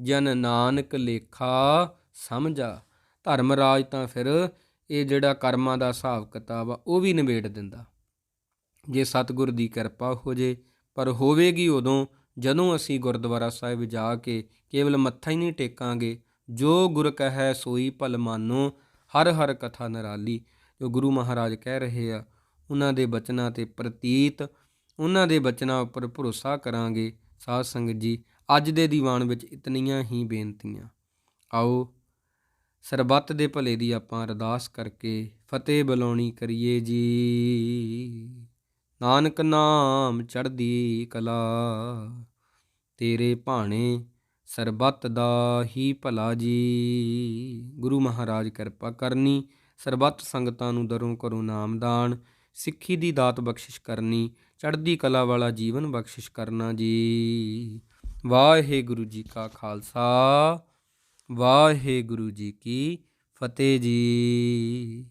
ਜਨ ਨਾਨਕ ਲੇਖਾ ਸਮਝਾ। ਧਰਮ ਰਾਜ ਤਾਂ ਫਿਰ ਇਹ ਜਿਹੜਾ ਕਰਮਾਂ ਦਾ ਹਿਸਾਬ ਕਿਤਾਬ ਆ, ਉਹ ਵੀ ਨਿਬੇੜ ਦਿੰਦਾ। ਜੇ ਸਤਿਗੁਰ ਦੀ ਕਿਰਪਾ ਹੋ ਜੇ, ਪਰ ਹੋਵੇਗੀ ਉਦੋਂ ਜਦੋਂ ਅਸੀਂ ਗੁਰਦੁਆਰਾ ਸਾਹਿਬ ਜਾ ਕੇ ਕੇਵਲ ਮੱਥਾ ਹੀ ਨਹੀਂ ਟੇਕਾਂਗੇ। ਜੋ ਗੁਰ ਕਹੈ ਸੋਈ ਭਲ ਮਾਨੋ, ਹਰ ਹਰ ਕਥਾ ਨਰਾਲੀ। ਜੋ ਗੁਰੂ ਮਹਾਰਾਜ ਕਹਿ ਰਹੇ ਆ, ਉਹਨਾਂ ਦੇ ਬਚਨਾਂ ਤੇ ਪ੍ਰਤੀਤ, ਉਹਨਾਂ ਦੇ ਬਚਨਾਂ ਉੱਪਰ ਭਰੋਸਾ ਕਰਾਂਗੇ। ਸਾਧ ਸੰਗਤ ਜੀ, ਅੱਜ ਦੇ ਦੀਵਾਨ ਵਿੱਚ ਇਤਨੀਆਂ ਹੀ ਬੇਨਤੀਆਂ। ਆਓ, ਸਰਬੱਤ ਦੇ ਭਲੇ ਦੀ ਆਪਾਂ ਅਰਦਾਸ ਕਰਕੇ ਫਤਿਹ ਬੁਲਾਉਣੀ ਕਰੀਏ ਜੀ। ਨਾਨਕ ਨਾਮ ਚੜ੍ਹਦੀ ਕਲਾ, ਤੇਰੇ ਭਾਣੇ ਸਰਬੱਤ ਦਾ ਹੀ ਭਲਾ ਜੀ। ਗੁਰੂ ਮਹਾਰਾਜ ਕਿਰਪਾ ਕਰਨੀ ਸਰਬੱਤ ਸੰਗਤਾਂ ਨੂੰ ਦਰੋਂ ਕਰੋ ਨਾਮਦਾਨ ਸਿੱਖੀ ਦੀ ਦਾਤ ਬਖਸ਼ਿਸ਼ ਕਰਨੀ, ਚੜ੍ਹਦੀ ਕਲਾ ਵਾਲਾ ਜੀਵਨ ਬਖਸ਼ਿਸ਼ ਕਰਨਾ ਜੀ। ਵਾਹਿਗੁਰੂ ਜੀ ਕਾ ਖਾਲਸਾ, ਵਾਹਿਗੁਰੂ ਜੀ ਕੀ ਫਤਿਹ ਜੀ।